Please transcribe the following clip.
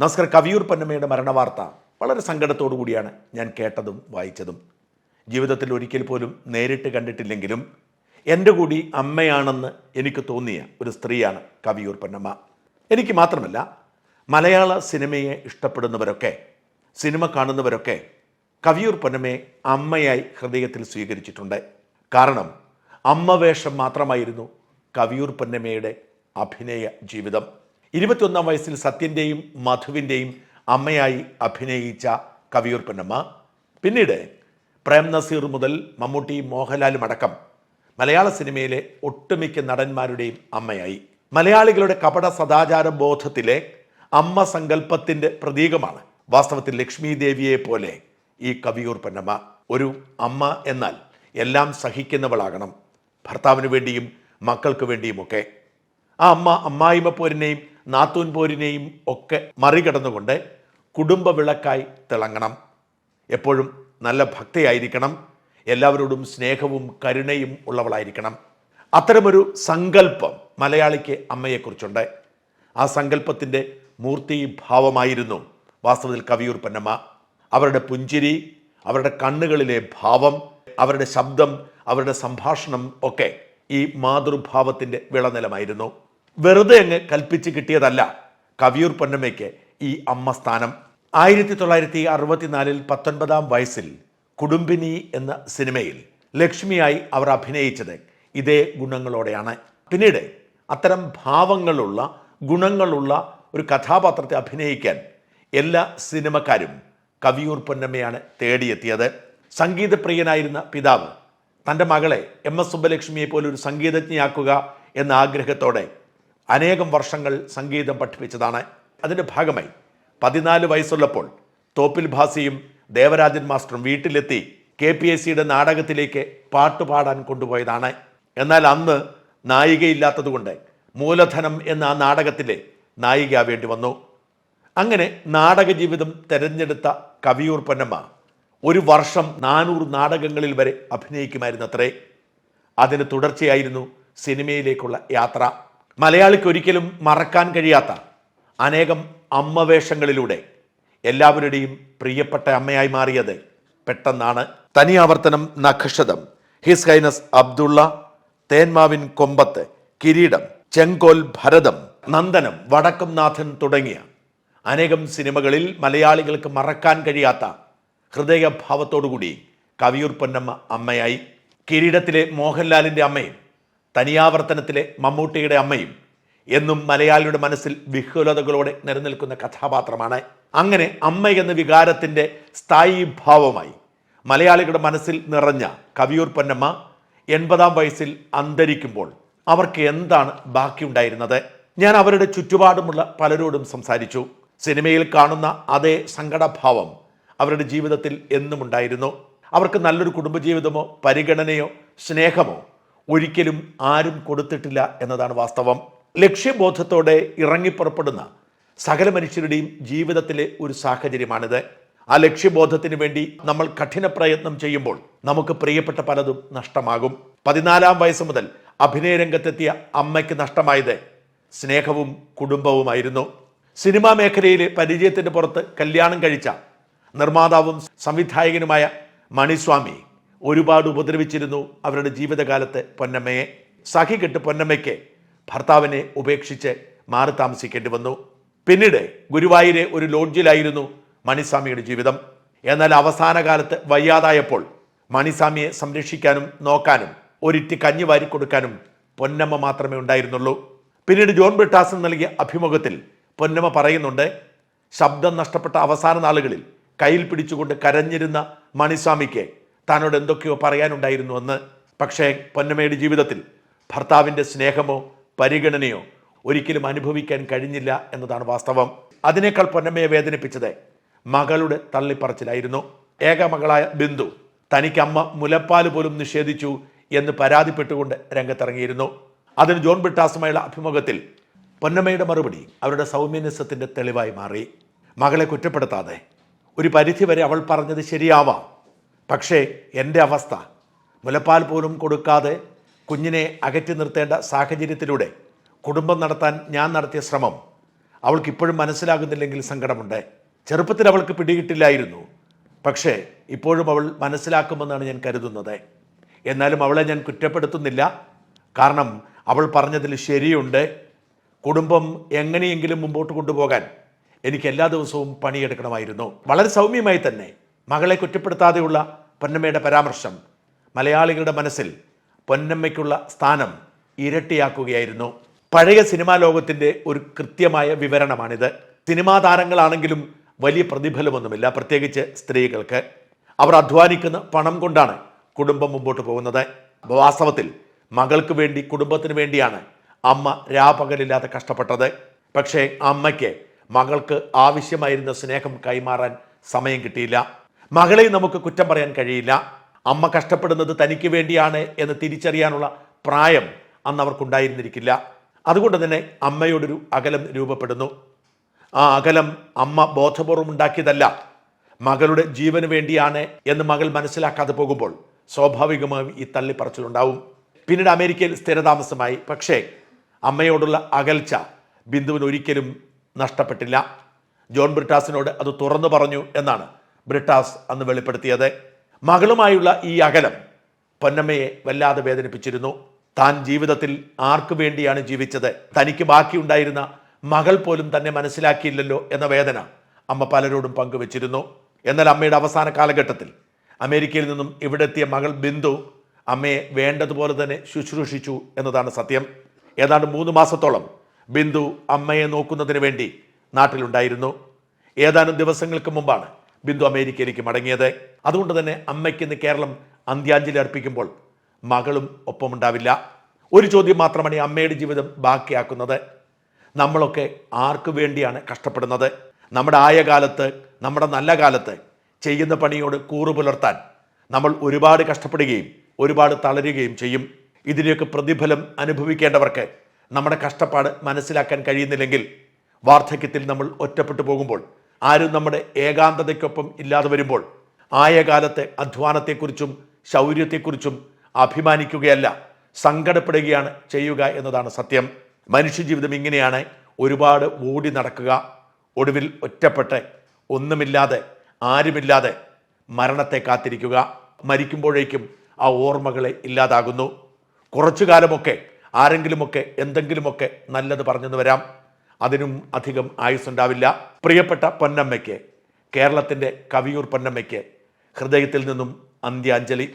നമസ്കാരം കവിയൂർ പന്നമ്മയുടെ മരണവാർത്ത വളരെ സങ്കടത്തോടു കൂടിയാണ് ഞാൻ കേട്ടതും വായിച്ചതും. ജീവിതത്തിൽ ഒരിക്കൽ പോലും നേരിട്ട് കണ്ടിട്ടില്ലെങ്കിലും എന്റെ കൂടി അമ്മയാണെന്ന് എനിക്ക് തോന്നിയ ഒരു സ്ത്രീയാണ് കവിയൂർ പന്നമ്മ. എനിക്ക് മാത്രമല്ല മലയാള സിനിമയെ ഇഷ്ടപ്പെടുന്നവരൊക്കെ സിനിമ കാണുന്നവരൊക്കെ കവിയൂർ പൊന്നമ്മയെ അമ്മയായി ഹൃദയത്തിൽ സ്വീകരിച്ചിട്ടുണ്ട്. കാരണം അമ്മ വേഷം മാത്രമായിരുന്നു കവിയൂർ പൊന്നമ്മയുടെ അഭിനയ ജീവിതം. ഇരുപത്തിയൊന്നാം വയസ്സിൽ സത്യന്റെയും മധുവിന്റെയും അമ്മയായി അഭിനയിച്ച കവിയൂർ പൊന്നമ്മ. പിന്നീട് പ്രേം നസീർ മുതൽ മമ്മൂട്ടി മോഹൻലാലും അടക്കം മലയാള സിനിമയിലെ ഒട്ടുമിക്ക നടന്മാരുടെയും അമ്മയായി. മലയാളികളുടെ കപട സദാചാര ബോധത്തിലെ അമ്മ സങ്കല്പത്തിന്റെ പ്രതീകമാണ് വാസ്തവത്തിൽ ലക്ഷ്മി ദേവിയെ പോലെ ഈ കവിയൂർ പൊന്നമ്മ. ഒരു അമ്മ എന്നാൽ എല്ലാം സഹിക്കുന്നവളാകണം. ഭർത്താവിന് വേണ്ടിയും മക്കൾക്ക് വേണ്ടിയുമൊക്കെ. ആ അമ്മ അമ്മായിമ്മ പോരിനെയും നാത്തൂൻ പോരിനെയും ഒക്കെ മറികടന്നുകൊണ്ട് കുടുംബ വിളക്കായി തിളങ്ങണം. എപ്പോഴും നല്ല ഭക്തയായിരിക്കണം. എല്ലാവരോടും സ്നേഹവും കരുണയും ഉള്ളവളായിരിക്കണം. അത്തരമൊരു സങ്കല്പം മലയാളിക്ക് അമ്മയെക്കുറിച്ചുണ്ട്. ആ സങ്കല്പത്തിന്റെ മൂർത്തിഭാവമായിരുന്നു വാസ്തവത്തിൽ കവിയൂർ പൊന്നമ്മ. അവരുടെ പുഞ്ചിരി അവരുടെ കണ്ണുകളിലെ ഭാവം അവരുടെ ശബ്ദം അവരുടെ സംഭാഷണം ഒക്കെ ഈ മാതൃഭാവത്തിന്റെ വിളനിലമായിരുന്നു. വെറുതെ അങ്ങ് കൽപ്പിച്ച് കിട്ടിയതല്ല കവിയൂർ പൊന്നമ്മയ്ക്ക് ഈ അമ്മ സ്ഥാനം. ആയിരത്തി തൊള്ളായിരത്തി അറുപത്തിനാലിൽ പത്തൊൻപതാം വയസ്സിൽ കുടുംബിനി എന്ന സിനിമയിൽ ലക്ഷ്മിയായി അവർ അഭിനയിച്ചത് ഇതേ ഗുണങ്ങളോടെയാണ്. പിന്നീട് അത്തരം ഭാവങ്ങളുള്ള ഗുണങ്ങളുള്ള ഒരു കഥാപാത്രത്തെ അഭിനയിക്കാൻ എല്ലാ സിനിമക്കാരും കവിയൂർ പൊന്നമ്മയാണ് തേടിയെത്തിയത്. സംഗീതപ്രിയനായിരുന്ന പിതാവ് തന്റെ മകളെ എം എസ് സുബ്ബലക്ഷ്മിയെ പോലെ ഒരു സംഗീതജ്ഞയാക്കുക എന്ന ആഗ്രഹത്തോടെ അനേകം വർഷങ്ങൾ സംഗീതം പഠിപ്പിച്ചതാണ്. അതിന്റെ ഭാഗമായി പതിനാല് വയസ്സുള്ളപ്പോൾ തോപ്പിൽ ഭാസിയും ദേവരാജൻ മാസ്റ്ററും വീട്ടിലെത്തി കെ പി എസ് സിയുടെ നാടകത്തിലേക്ക് പാട്ടുപാടാൻ കൊണ്ടുപോയതാണ്. എന്നാൽ അന്ന് നായികയില്ലാത്തതുകൊണ്ട് മൂലധനം എന്ന ആ നാടകത്തിലെ നായിക വേണ്ടി വന്നു. അങ്ങനെ നാടക ജീവിതം തെരഞ്ഞെടുത്ത കവിയൂർ പൊന്നമ്മ ഒരു വർഷം നാനൂറ് നാടകങ്ങളിൽ വരെ അഭിനയിക്കുമായിരുന്നത്രേ. അതിന് തുടർച്ചയായിരുന്നു സിനിമയിലേക്കുള്ള യാത്ര. മലയാളിക്ക് ഒരിക്കലും മറക്കാൻ കഴിയാത്ത അനേകം അമ്മവേഷങ്ങളിലൂടെ എല്ലാവരുടെയും പ്രിയപ്പെട്ട അമ്മയായി മാറിയത് പെട്ടെന്നാണ്. Thaniyavarthanam Nakhakshatham his highness Abdullah Thenmavin Kombathu Kireedam. ചെങ്കോൽ ഭരതം. നന്ദനം വടക്കം നാഥൻ തുടങ്ങിയ അനേകം സിനിമകളിൽ മലയാളികൾക്ക് മറക്കാൻ കഴിയാത്ത ഹൃദയഭാവത്തോടുകൂടി കവിയൂർ പൊന്നമ്മ അമ്മയായി. കിരീടത്തിലെ മോഹൻലാലിന്റെ അമ്മയും തനിയാവർത്തനത്തിലെ മമ്മൂട്ടിയുടെ അമ്മയും എന്നും മലയാളിയുടെ മനസ്സിൽ വിഹുലതകളോടെ നിലനിൽക്കുന്ന കഥാപാത്രമാണ്. അങ്ങനെ അമ്മ എന്ന വികാരത്തിന്റെ സ്ഥായി ഭാവമായി മലയാളികളുടെ മനസ്സിൽ നിറഞ്ഞ കവിയൂർ പൊന്നമ്മ എൺപതാം വയസ്സിൽ അന്തരിക്കുമ്പോൾ അവർക്ക് എന്താണ് ബാക്കിയുണ്ടായിരുന്നത്? ഞാൻ അവരുടെ ചുറ്റുപാടുമുള്ള പലരോടും സംസാരിച്ചു. സിനിമയിൽ കാണുന്ന അതേ സങ്കടഭാവം അവരുടെ ജീവിതത്തിൽ എന്നും ഉണ്ടായിരുന്നു അവർക്ക് നല്ലൊരു കുടുംബജീവിതമോ പരിഗണനയോ സ്നേഹമോ ഒരിക്കലും ആരും കൊടുത്തിട്ടില്ല എന്നതാണ് വാസ്തവം. ലക്ഷ്യബോധത്തോടെ ഇറങ്ങിപ്പുറപ്പെടുന്ന സകല മനുഷ്യരുടെയും ജീവിതത്തിലെ ഒരു സാഹചര്യമാണിത്. ആ ലക്ഷ്യബോധത്തിന് വേണ്ടി നമ്മൾ കഠിന പ്രയത്നം ചെയ്യുമ്പോൾ നമുക്ക് പ്രിയപ്പെട്ട പലതും നഷ്ടമാകും. പതിനാലാം വയസ്സ് മുതൽ അഭിനയ രംഗത്തെത്തിയ അമ്മയ്ക്ക് നഷ്ടമായത് സ്നേഹവും കുടുംബവുമായിരുന്നു. സിനിമാ മേഖലയിലെ പരിചയത്തിന് പുറത്ത് കല്യാണം കഴിച്ച നിർമ്മാതാവും സംവിധായകനുമായ മണിസ്വാമി ഒരുപാട് ഉപദ്രവിച്ചിരുന്നു അവരുടെ ജീവിതകാലത്ത് പൊന്നമ്മയെ. സഖി കെട്ട് പൊന്നമ്മയ്ക്ക് ഭർത്താവിനെ ഉപേക്ഷിച്ച് മാറി താമസിക്കേണ്ടി വന്നു. പിന്നീട് ഗുരുവായൂരെ ഒരു ലോഡ്ജിലായിരുന്നു മണിസ്വാമിയുടെ ജീവിതം. എന്നാൽ അവസാന കാലത്ത് വയ്യാതായപ്പോൾ മണിസ്വാമിയെ സംരക്ഷിക്കാനും നോക്കാനും ഒരിറ്റി കഞ്ഞി വാരി കൊടുക്കാനും പൊന്നമ്മ മാത്രമേ ഉണ്ടായിരുന്നുള്ളൂ. പിന്നീട് ജോൺ ബ്രിട്ടാസൻ നൽകിയ അഭിമുഖത്തിൽ പൊന്നമ്മ പറയുന്നുണ്ട് ശബ്ദം നഷ്ടപ്പെട്ട അവസാന നാളുകളിൽ കയ്യിൽ പിടിച്ചുകൊണ്ട് കരഞ്ഞിരുന്ന മണിസ്വാമിക്ക് താനോട് എന്തൊക്കെയോ പറയാനുണ്ടായിരുന്നു എന്ന് പക്ഷേ പൊന്നമ്മയുടെ ജീവിതത്തിൽ ഭർത്താവിന്റെ സ്നേഹമോ പരിഗണനയോ ഒരിക്കലും അനുഭവിക്കാൻ കഴിഞ്ഞില്ല എന്നതാണ് വാസ്തവം. അതിനേക്കാൾ പൊന്നമ്മയെ വേദനിപ്പിച്ചത് മകളുടെ തള്ളിപ്പറച്ചിലായിരുന്നു. ഏക മകളായ ബിന്ദു തനിക്ക് അമ്മ മുലപ്പാൽ പോലും നിഷേധിച്ചു എന്ന് പരാതിപ്പെട്ടുകൊണ്ട് രംഗത്തിറങ്ങിയിരുന്നു. അതിന് ജോൺ ബിട്ടാസുമായുള്ള അഭിമുഖത്തിൽ പൊന്നമ്മയുടെ മറുപടി അവരുടെ സൗമ്യനിസത്തിന്റെ തെളിവായി മാറി. മകളെ കുറ്റപ്പെടുത്താതെ ഒരു പരിധിവരെ അവൾ പറഞ്ഞത് ശരിയാവാം. പക്ഷേ എന്റെ അവസ്ഥ മുലപ്പാൽ പോലും കൊടുക്കാതെ കുഞ്ഞിനെ അകറ്റി നിർത്തേണ്ട സാഹചര്യത്തിലൂടെ കുടുംബം നടത്താൻ ഞാൻ നടത്തിയ ശ്രമം അവൾക്ക് ഇപ്പോഴും മനസ്സിലാകുന്നില്ലെങ്കിൽ സങ്കടമുണ്ട്. ചെറുപ്പത്തിൽ അവൾക്ക് പിടികിട്ടില്ലായിരുന്നു. പക്ഷേ ഇപ്പോഴും അവൾ മനസ്സിലാക്കുമെന്നാണ് ഞാൻ കരുതുന്നത്. എന്നാലും അവളെ ഞാൻ കുറ്റപ്പെടുത്തുന്നില്ല. കാരണം അവൾ പറഞ്ഞതിൽ ശരിയുണ്ട്. കുടുംബം എങ്ങനെയെങ്കിലും മുമ്പോട്ട് കൊണ്ടുപോകാൻ എനിക്ക് എല്ലാ ദിവസവും പണിയെടുക്കണമായിരുന്നു. വളരെ സൗമ്യമായി തന്നെ. മകളെ കുറ്റപ്പെടുത്താതെയുള്ള പൊന്നമ്മയുടെ പരാമർശം മലയാളികളുടെ മനസ്സിൽ പൊന്നമ്മയ്ക്കുള്ള സ്ഥാനം ഇരട്ടിയാക്കുകയായിരുന്നു. പഴയ സിനിമാ ലോകത്തിന്റെ ഒരു കൃത്യമായ വിവരണമാണിത്. സിനിമാ താരങ്ങളാണെങ്കിലും വലിയ പ്രതിഫലമൊന്നുമില്ല പ്രത്യേകിച്ച് സ്ത്രീകൾക്ക്. അവർ അധ്വാനിക്കുന്ന പണം കൊണ്ടാണ് കുടുംബം മുമ്പോട്ട് പോകുന്നത്. വാസ്തവത്തിൽ മകൾക്ക് വേണ്ടി കുടുംബത്തിന് വേണ്ടിയാണ് അമ്മ രാപകലില്ലാതെ കഷ്ടപ്പെട്ടത്. പക്ഷേ അമ്മയ്ക്ക് മകൾക്ക് ആവശ്യമായിരുന്ന സ്നേഹം കൈമാറാൻ സമയം കിട്ടിയില്ല. മകളെ നമുക്ക് കുറ്റം പറയാൻ കഴിയില്ല. അമ്മ കഷ്ടപ്പെടുന്നത് തനിക്ക് വേണ്ടിയാണ് എന്ന് തിരിച്ചറിയാനുള്ള പ്രായം അന്ന് അവർക്കുണ്ടായിരുന്നിരിക്കില്ല. അതുകൊണ്ട് തന്നെ അമ്മയോടൊരു അകലം രൂപപ്പെടുന്നു. ആ അകലം അമ്മ ബോധപൂർവം ഉണ്ടാക്കിയതല്ല. മകളുടെ ജീവന് വേണ്ടിയാണ് എന്ന് മകൾ മനസ്സിലാക്കാതെ പോകുമ്പോൾ സ്വാഭാവികമായും ഈ തള്ളിപ്പറച്ചിലുണ്ടാവും. പിന്നീട് അമേരിക്കയിൽ സ്ഥിരതാമസമായി. പക്ഷേ അമ്മയോടുള്ള അകൽച്ച ബിന്ദുവിന് ഒരിക്കലും നഷ്ടപ്പെട്ടില്ല. ജോൺ ബ്രിട്ടാസിനോട് അത് തുറന്നു പറഞ്ഞു എന്നാണ് ബ്രിട്ടാസ് അന്ന് വെളിപ്പെടുത്തിയത്. മകളുമായുള്ള ഈ അകലം പൊന്നമ്മയെ വല്ലാതെ വേദനിപ്പിച്ചിരുന്നു. താൻ ജീവിതത്തിൽ ആർക്കു വേണ്ടിയാണ് ജീവിച്ചത്? തനിക്ക് ബാക്കിയുണ്ടായിരുന്ന മകൾ പോലും തന്നെ മനസ്സിലാക്കിയില്ലല്ലോ എന്ന വേദന അമ്മ പലരോടും പങ്കുവച്ചിരുന്നു. എന്നാൽ അമ്മയുടെ അവസാന കാലഘട്ടത്തിൽ അമേരിക്കയിൽ നിന്നും ഇവിടെ എത്തിയ മകൾ ബിന്ദു അമ്മയെ വേണ്ടതുപോലെ തന്നെ ശുശ്രൂഷിച്ചു എന്നതാണ് സത്യം. ഏതാണ്ട് മൂന്ന് മാസത്തോളം ബിന്ദു അമ്മയെ നോക്കുന്നതിന് വേണ്ടി നാട്ടിലുണ്ടായിരുന്നു. ഏതാനും ദിവസങ്ങൾക്ക് മുമ്പാണ് ബിന്ദു അമേരിക്കയിലേക്ക് മടങ്ങിയത്. അതുകൊണ്ട് തന്നെ അമ്മയ്ക്ക് ഇന്ന് കേരളം അന്ത്യാഞ്ജലി അർപ്പിക്കുമ്പോൾ മകളും ഒപ്പമുണ്ടാവില്ല. ഒരു ചോദ്യം മാത്രമാണ് ഈ അമ്മയുടെ ജീവിതം ബാക്കിയാക്കുന്നത്. നമ്മളൊക്കെ ആർക്കു വേണ്ടിയാണ് കഷ്ടപ്പെടുന്നത്? നമ്മുടെ ആയ കാലത്ത് നമ്മുടെ നല്ല കാലത്ത് ചെയ്യുന്ന പണിയോട് കൂറു പുലർത്താൻ നമ്മൾ ഒരുപാട് കഷ്ടപ്പെടുകയും ഒരുപാട് തളരുകയും ചെയ്യും. ഇതിനെയൊക്കെ പ്രതിഫലം അനുഭവിക്കേണ്ടവർക്ക് നമ്മുടെ കഷ്ടപ്പാട് മനസ്സിലാക്കാൻ കഴിയുന്നില്ലെങ്കിൽ വാർദ്ധക്യത്തിൽ നമ്മൾ ഒറ്റപ്പെട്ടു പോകുമ്പോൾ ആരും നമ്മുടെ ഏകാന്തതയ്ക്കൊപ്പം ഇല്ലാതെ വരുമ്പോൾ ആയ കാലത്തെ അധ്വാനത്തെക്കുറിച്ചും ശൗര്യത്തെക്കുറിച്ചും അഭിമാനിക്കുകയല്ല സങ്കടപ്പെടുകയാണ് ചെയ്യുക എന്നതാണ് സത്യം. മനുഷ്യജീവിതം ഇങ്ങനെയാണ് ഒരുപാട് ഓടി നടക്കുക ഒടുവിൽ ഒറ്റപ്പെട്ട് ഒന്നുമില്ലാതെ ആരുമില്ലാതെ മരണത്തെ കാത്തിരിക്കുക. മരിക്കുമ്പോഴേക്കും ആ ഓർമ്മകളെ ഇല്ലാതാകുന്നു. കുറച്ചു കാലമൊക്കെ ആരെങ്കിലുമൊക്കെ എന്തെങ്കിലുമൊക്കെ നല്ലത് പറഞ്ഞെന്ന് വരാം. അതിനും അധികം ആയുസ്സുണ്ടാവില്ല. പ്രിയപ്പെട്ട പൊന്നമ്മയ്ക്ക് കേരളത്തിന്റെ കവിയൂർ പൊന്നമ്മയ്ക്ക് ഹൃദയത്തിൽ നിന്നും അന്ത്യാഞ്ജലി.